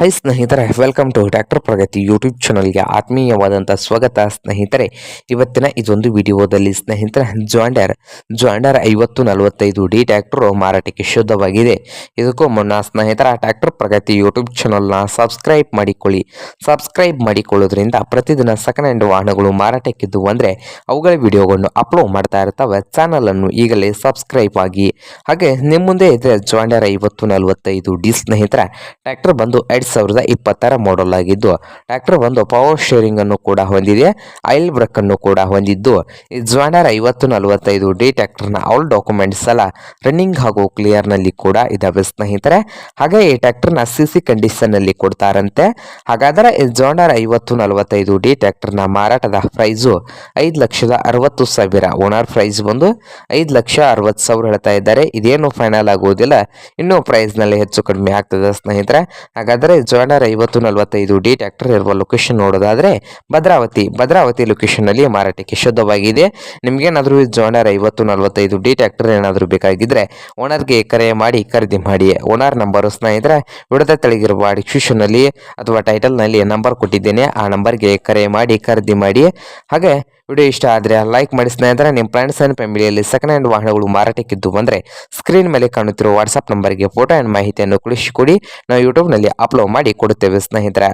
High ಸ್ನೇಹಿತರೆ welcome to doctor Pragati YouTube ಚಾನಲ್ಗೆ ಆತ್ಮೀಯವಾದಂಥ ಸ್ವಾಗತ ಸ್ನೇಹಿತರೆ. ಇವತ್ತಿನ ಇದೊಂದು ವಿಡಿಯೋದಲ್ಲಿ ಸ್ನೇಹಿತರೆ ಜಾಂಡರ್ ಜಾಂಡರ್ ಐವತ್ತು ನಲವತ್ತೈದು ಡಿ ಟ್ಯಾಕ್ಟರ್ ಮಾರಾಟಕ್ಕೆ ಶುದ್ಧವಾಗಿದೆ. ಇದಕ್ಕೂ ಮುನ್ನ ಸ್ನೇಹಿತರ ಟ್ರ್ಯಾಕ್ಟರ್ ಪ್ರಗತಿ ಯೂಟ್ಯೂಬ್ ಚಾನಲ್ನ ಸಬ್ಸ್ಕ್ರೈಬ್ ಮಾಡಿಕೊಳ್ಳಿ. ಸಬ್ಸ್ಕ್ರೈಬ್ ಮಾಡಿಕೊಳ್ಳೋದ್ರಿಂದ ಪ್ರತಿದಿನ ಸೆಕೆಂಡ್ ಹ್ಯಾಂಡ್ ವಾಹನಗಳು ಮಾರಾಟಕ್ಕಿದ್ದು ಅಂದರೆ ಅವುಗಳ ವಿಡಿಯೋಗಳನ್ನು ಅಪ್ಲೋಡ್ ಮಾಡ್ತಾ ಇರ್ತವೆ. ಚಾನಲನ್ನು ಈಗಲೇ ಸಬ್ಸ್ಕ್ರೈಬ್ ಆಗಿ. ಹಾಗೆ ನಿಮ್ಮ ಮುಂದೆ ಇದೆ ಜಾಂಡರ್ ಐವತ್ತು ನಲವತ್ತೈದು ಡಿ ಸ್ನೇಹಿತರ ಟ್ಯಾಕ್ಟರ್ ಬಂದು ಎರಡ್ ಸಾವಿರದ ಇಪ್ಪತ್ತರ ಮಾಡಲ್ ಆಗಿದ್ದು ಟ್ರ್ಯಾಕ್ಟರ್ ಒಂದು ಪವರ್ ಶೇರಿಂಗ್ ಅನ್ನು ಕೂಡ ಹೊಂದಿದೆ ಆಯಿಲ್ ಬ್ರೇಕ್ ಅನ್ನು ಕೂಡ ಹೊಂದಿದ್ದು. ಈ ಜಾಂಡರ್ ಐವತ್ತು ನಲವತ್ತೈದು ಡಿ ಟ್ರ್ಯಾಕ್ಟರ್ನ ಆಲ್ ಡಾಕ್ಯುಮೆಂಟ್ಸ್ ಎಲ್ಲ ರನ್ನಿಂಗ್ ಹಾಗೂ ಕ್ಲಿಯರ್ನಲ್ಲಿ ಕೂಡ ಇದಾವೆ ಸ್ನೇಹಿತರೆ. ಹಾಗೆ ಈ ಟ್ರ್ಯಾಕ್ಟರ್ನ ಸಿ ಸಿ ಕಂಡೀಷನ್ನಲ್ಲಿ ಕೊಡ್ತಾರಂತೆ. ಹಾಗಾದರೆ ಈ ಜಾಂಡರ್ ಐವತ್ತು ನಲವತ್ತೈದು ಡಿ ಟ್ರ್ಯಾಕ್ಟರ್ನ ಮಾರಾಟದ ಪ್ರೈಸು ಐದು ಲಕ್ಷದ ಅರವತ್ತು ಸಾವಿರ ಓನರ್ ಪ್ರೈಸ್ ಬಂದು ಐದು ಲಕ್ಷ ಅರವತ್ತು ಸಾವಿರ ಹೇಳ್ತಾ ಇದ್ದಾರೆ. ಇದೇನು ಫೈನಲ್ ಆಗುವುದಿಲ್ಲ. ಇನ್ನೂ ಪ್ರೈಸ್ನಲ್ಲಿ ಹೆಚ್ಚು ಕಡಿಮೆ ಆಗ್ತದೆ ಸ್ನೇಹಿತರೆ. ಹಾಗಾದರೆ ಜಾಂಡರ್ ಐವತ್ತು ನಲವತ್ತೈದು ಡಿ ಟ್ಯಾಕ್ಟರ್ ಇರುವ ಲೊಕೇಶನ್ ನೋಡೋದಾದರೆ ಭದ್ರಾವತಿ. ಭದ್ರಾವತಿ ಲೊಕೇಶನ್ನಲ್ಲಿ ಮಾರಾಟಕ್ಕೆ ಶುದ್ಧವಾಗಿದೆ. ನಿಮಗೇನಾದರೂ ಜಾಂಡರ್ ಐವತ್ತು ನಲವತ್ತೈದು ಡಿ ಟ್ಯಾಕ್ಟರ್ ಏನಾದರೂ ಬೇಕಾಗಿದ್ದರೆ ಓನರ್ಗೆ ಕರೆ ಮಾಡಿ, ಖರೀದಿ ಮಾಡಿ. ಓನರ್ ನಂಬರು ಸ್ನೇಹಿತರೆ, ವಿಡದ ತೆಳಗಿರುವ ಡಿಸ್ಕ್ರಿಪ್ಷನ್ನಲ್ಲಿ ಅಥವಾ ಟೈಟಲ್ನಲ್ಲಿ ನಂಬರ್ ಕೊಟ್ಟಿದ್ದೇನೆ. ಆ ನಂಬರ್ಗೆ ಕರೆ ಮಾಡಿ, ಖರೀದಿ ಮಾಡಿ. ಹಾಗೆ ವಿಡಿಯೋ ಇಷ್ಟ ಆದರೆ ಲೈಕ್ ಮಾಡಿ ಸ್ನೇಹಿತರೆ. ನಿಮ್ಮ ಫ್ರೆಂಡ್ಸ್ ಆ್ಯಂಡ್ ಫ್ಯಾಮಿಲಿಯಲ್ಲಿ ಸೆಕೆಂಡ್ ಹ್ಯಾಂಡ್ ವಾಹನಗಳು ಮಾರಾಟಕ್ಕಿದ್ದು ಬಂದರೆ ಸ್ಕ್ರೀನ್ ಮೇಲೆ ಕಾಣುತ್ತಿರುವ ವಾಟ್ಸಪ್ ನಂಬರ್ಗೆ ಫೋಟೋ ಆ್ಯಂಡ್ ಮಾಹಿತಿಯನ್ನು ಕಳಿಸಿಕೊಡಿ. ನಾವು ಯೂಟ್ಯೂಬ್ನಲ್ಲಿ ಅಪ್ಲೋಡ್ ಮಾಡಿ ಕೊಡುತ್ತೇವೆ ಸ್ನೇಹಿತರೆ.